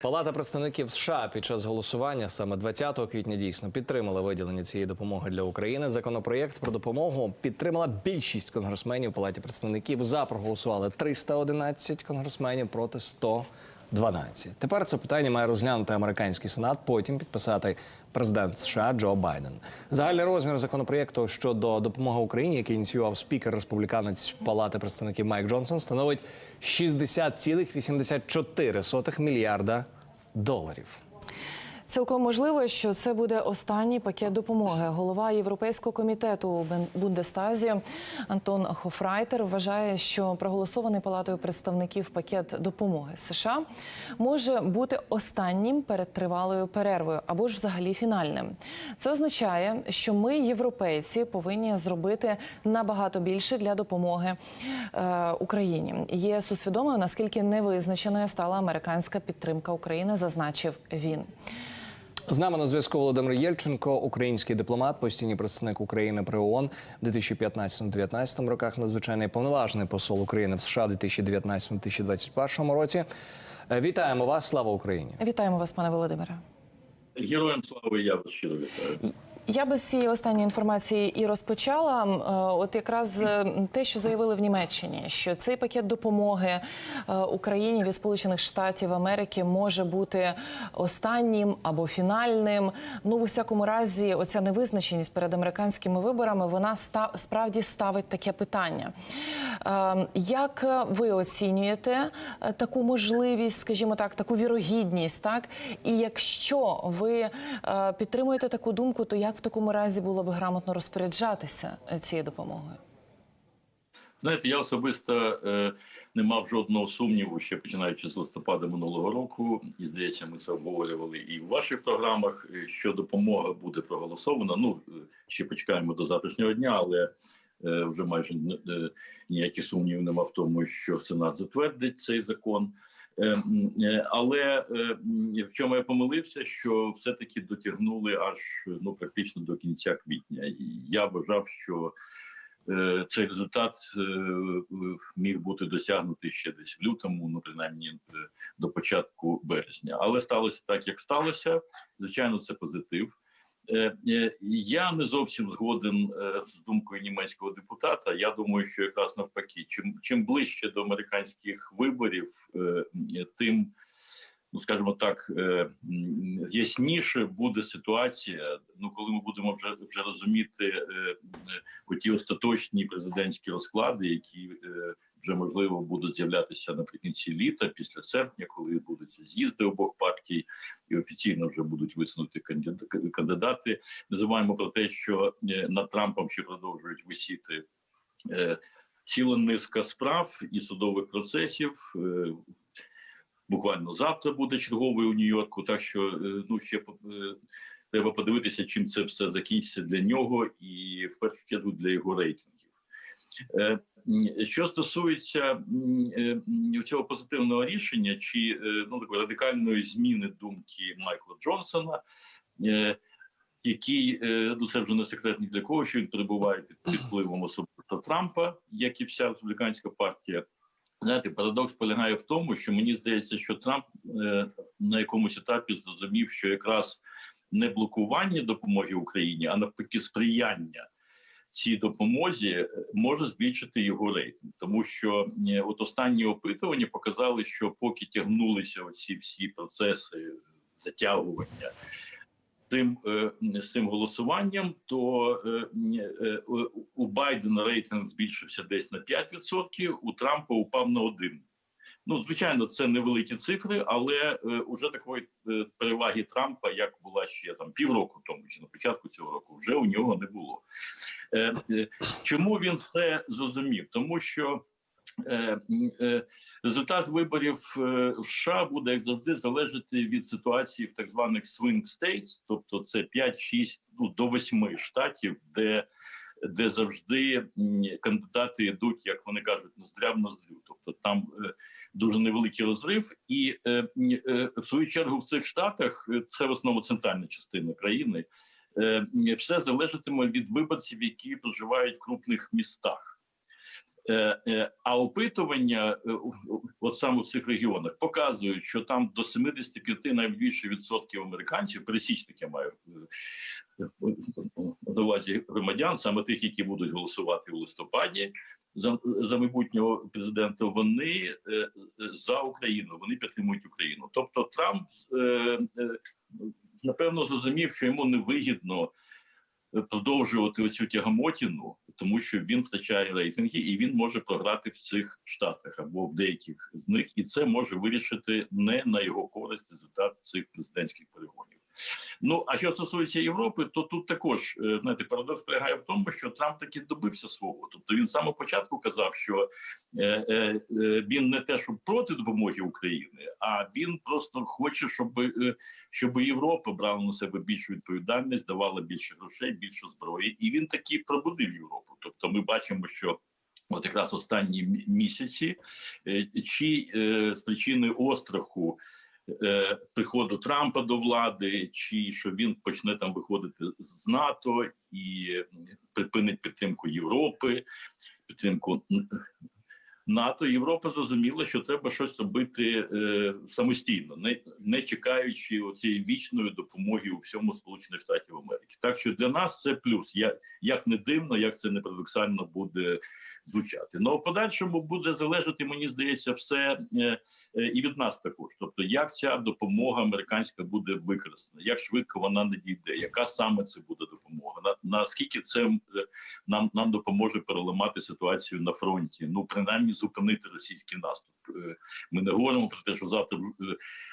Палата представників США під час голосування саме 20 квітня дійсно підтримала виділення цієї допомоги для України. Законопроєкт про допомогу підтримала більшість конгресменів в палаті представників. За проголосували 311 конгресменів проти 112. Тепер це питання має розглянути американський сенат, потім підписати президент США Джо Байден. Загальний розмір законопроєкту щодо допомоги Україні, який ініціював спікер республіканець Палати представників Майк Джонсон, становить 60,84 мільярда доларів. Цілком можливо, що це буде останній пакет допомоги. Голова Європейського комітету у Бундестазі Антон Хофрайтер вважає, що проголосований палатою представників пакет допомоги США може бути останнім перед тривалою перервою або ж взагалі фінальним. Це означає, що ми, європейці, повинні зробити набагато більше для допомоги е, Україні. ЄС усвідомив, наскільки невизначеною стала американська підтримка України, зазначив він. З нами на зв'язку Володимир Єльченко, український дипломат, постійний представник України при ООН в 2015-2019 роках, надзвичайний повноважний посол України в США в 2019-2021 році. Е, Вітаємо вас! Слава Україні! Вітаємо вас, пане Володимире. Героям слави я вас щиро вітаю. Я би з цієї останньої інформації і розпочала. Е, От якраз е, те, що заявили в Німеччині, що цей пакет допомоги е, Україні від Сполучених Штатів Америки може бути останнім або фінальним. Ну, в усякому разі, оця невизначеність перед американськими виборами вона справді ставить таке питання. Як ви оцінюєте таку можливість, скажімо так, таку вірогідність, так? І якщо ви підтримуєте таку думку, то як в такому разі було б грамотно розпоряджатися е, цією допомогою? Знаєте, я особисто е, не мав жодного сумніву, ще починаючи з листопада минулого року, і здається, ми це обговорювали і в ваших програмах. е, Що допомога буде проголосована. Ну е, ще почекаємо до завтрашнього дня, але е, вже майже е, ніяких сумнівів нема в тому, що Сенат затвердить цей закон. Е, е, Але е, в чому я помилився, що все-таки дотягнули аж ну практично до кінця квітня. І я вважав, що цей результат міг бути досягнутий ще десь в лютому, ну принаймні до початку березня. Але сталося так, як сталося. Звичайно, це позитив. Е, е, Я не зовсім згоден е, з думкою німецького депутата. Я думаю, що якраз навпаки, чим чим ближче до американських виборів, тим ну скажімо так, ясніше буде ситуація. Ну, коли ми будемо вже вже розуміти оті остаточні президентські розклади, які вже можливо будуть з'являтися наприкінці літа, після серпня, коли відбудуться з'їзди обох партій, і офіційно вже будуть висунуті кандид- кандидати. Не забуваємо про те, що е, над Трампом ще продовжують висіти. е, Ціла низка справ і судових процесів. Е, Буквально завтра буде черговий у Нью-Йорку. Так що ну ще треба подивитися, чим це все закінчиться для нього, і в першу чергу для його рейтингів. Е, Що стосується е, цього позитивного рішення чи е, ну такої радикальної зміни думки Майкла Джонсона, який ну це вже не секрет ні для кого, що він перебуває під впливом особисто Трампа, як і вся республіканська партія. Знаєте, парадокс полягає в тому, що мені здається, що Трамп на якомусь етапі зрозумів, що якраз не блокування допомоги Україні, а навпаки, сприяння цій допомозі е, може збільшити його рейтинг, тому що е, от останні опитування показали, що поки тягнулися оці всі процеси затягування. Тим е, з цим голосуванням, то у- у Байдена рейтинг збільшився десь на 5%, у Трампа упав на 1%. Ну, звичайно, це невеликі цифри, але е, уже такої е, переваги Трампа, як була ще там півроку тому чи на початку цього року, вже у нього не було. Е, чому він це зрозумів? Тому що результат виборів в США буде як завжди залежати від ситуації в так званих swing states, тобто це 5-6, ну до 8 штатів, де де завжди кандидати йдуть, як вони кажуть, ноздря в ноздрю. Тобто там е, дуже невеликий розрив, і е, е, в свою чергу в цих штатах це в основному центральна частина країни. Все залежатиме від виборців, які проживають в крупних містах. Е, е, А опитування, е, от саме в цих регіонах, показують, що там до 75 навіть більше відсотків американців, пересічних я маю на увазі громадян, саме тих, які будуть голосувати у листопаді за, за майбутнього президента, вони за Україну, вони підтримують Україну. Тобто Трамп напевно зрозумів, що йому невигідно продовжувати оцю тягамотіну, тому що він втрачає рейтинги і він може програти в цих штатах або в деяких з них, і це може вирішити не на його користь результат цих президентських перегонів. Ну а що стосується Європи, то тут також е, знаєте, парадокс полягає в тому, що Трамп таки добився свого. Тобто він з початку казав, що е, е, він не те, що проти допомоги України, а він просто хоче, щоб, щоб Європа брала на себе більшу відповідальність, давала більше грошей, більше зброї, і він таки пробудив Європу. Тобто, ми бачимо, що. От якраз останні місяці, чи з причини остраху е, приходу Трампа до влади, чи що він почне там виходити з НАТО і припинить підтримку Європи, підтримку НАТО. Європа зрозуміла, що треба щось робити е, самостійно, не, не чекаючи цієї вічної допомоги у всьому Сполучених Штатів Америки. Так що для нас це плюс. Як, як не дивно, як це не парадоксально буде звучати. Ну, в подальшому буде залежати, мені здається, все е, е, і від нас також. Тобто, як ця допомога американська буде використана, як швидко вона надійде, яка саме це буде допомога? На наскільки це е, нам, нам допоможе переламати ситуацію на фронті? Ну, принаймні зупинити російський наступ. Ми не говоримо про те, що завтра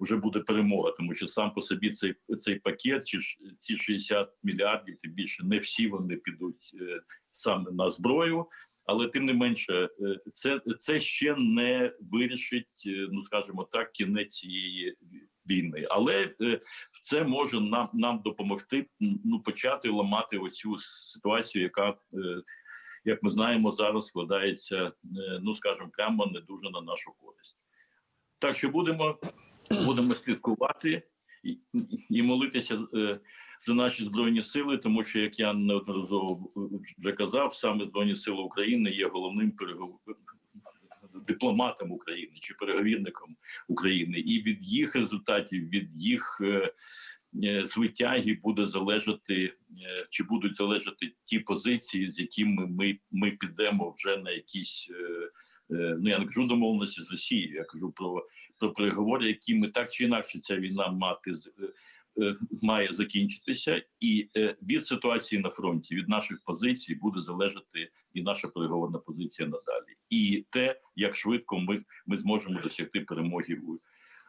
вже буде перемога, тому що сам по собі цей цей пакет, чи ці 60 мільярдів, тим більше не всі вони підуть саме на зброю. Але тим не менше, е, це, це ще не вирішить, е, ну скажімо так, кінець цієї війни. Але е, це може нам нам допомогти ну почати ламати оцю ситуацію, яка як ми знаємо, зараз складається, ну скажімо, прямо не дуже на нашу користь. Так що будемо, будемо слідкувати і, і молитися за наші збройні сили, тому що як я неодноразово вже казав, саме збройні сили України є головним перегов... дипломатом України чи переговірником України, і від їх результатів, від їх е, е, звитяги буде залежати е, чи будуть залежати ті позиції, з якими ми, ми підемо вже на якісь. Ну, я не кажу домовленості з Росією, я кажу про, про переговори, які ми так чи інакше ця війна мати має закінчитися, і е, від ситуації на фронті, від наших позицій буде залежати і наша переговорна позиція надалі, і те, як швидко ми, ми зможемо досягти перемоги у,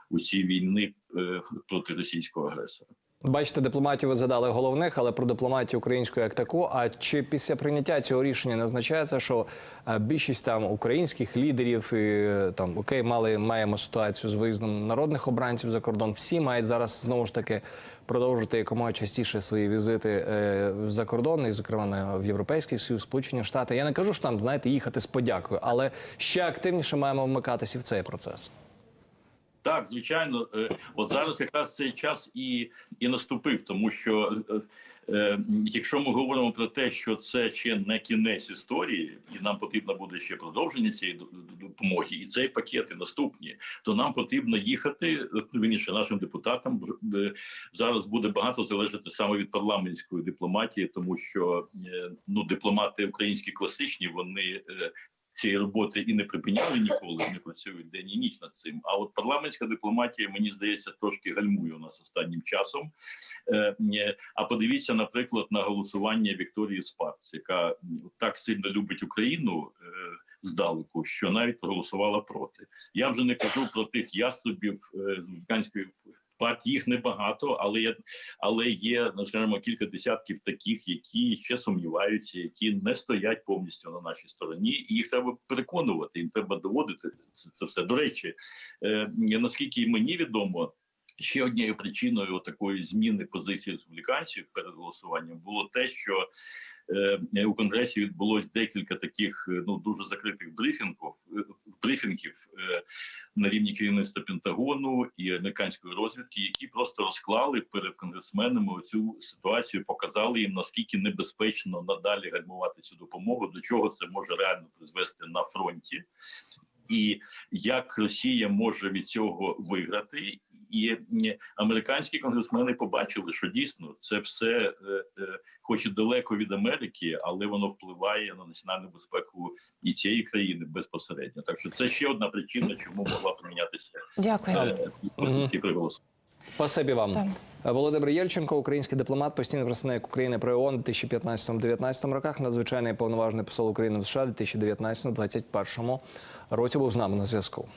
у цій війни е, проти російського агресора. Бачите, дипломатів ви задали головних, але про дипломатію українську як таку. А чи після прийняття цього рішення не означається, що е, більшість там українських лідерів і е, там окей, мали маємо ситуацію з виїздом народних обранців за кордон? Всі мають зараз знову ж таки продовжити якомога частіше свої візити е, за кордон, і зокрема в Європейський Союз, Сполучені Штати. Я не кажу, що там знаєте їхати з подякою, але ще активніше маємо вмикатися в цей процес. Так, звичайно, е, от зараз якраз цей час і, і наступив, тому що е, е, якщо ми говоримо про те, що це ще не кінець історії, і нам потрібно буде ще продовження цієї допомоги, і цей пакет, і наступні, то нам потрібно їхати вірніше, нашим депутатам е, зараз буде багато залежати саме від парламентської дипломатії, тому що ну дипломати українські класичні вони. Цієї роботи і не припиняли ніколи, не працюють день і ніч над цим. А от парламентська дипломатія, мені здається, трошки гальмує у нас останнім часом. Е, е, А подивіться, наприклад, на голосування Вікторії Спарц, яка так сильно любить Україну. е, Здалеку, що навіть проголосувала проти. Я вже не кажу про тих яструбів з американської партії. Їх небагато, але є, але є, ну, скажімо, кілька десятків таких, які ще сумніваються, які не стоять повністю на нашій стороні, і їх треба переконувати. Їм треба доводити це, це все. До речі, е, наскільки мені відомо. Ще однією причиною такої зміни позиції республіканців перед голосуванням було те, що е, у конгресі відбулось декілька таких е, ну дуже закритих брифінгів, е, брифінгів е, на рівні керівництва Пентагону і американської розвідки, які просто розклали перед конгресменами цю ситуацію, показали їм наскільки небезпечно надалі гальмувати цю допомогу, до чого це може реально призвести на фронті. І як Росія може від цього виграти, і американські конгресмени побачили, що дійсно це все, е, е, хоч і далеко від Америки, але воно впливає на національну безпеку і цієї країни безпосередньо. Так що це ще одна причина, чому могла помінятися Дякую. е, позиції при голосуванні. Спасибі вам. Так. Володимир Єльченко, український дипломат, постійний представник України при ООН у 2015-2019 роках, надзвичайний повноважний посол України в США у 2019-2021 році був з нами на зв'язку.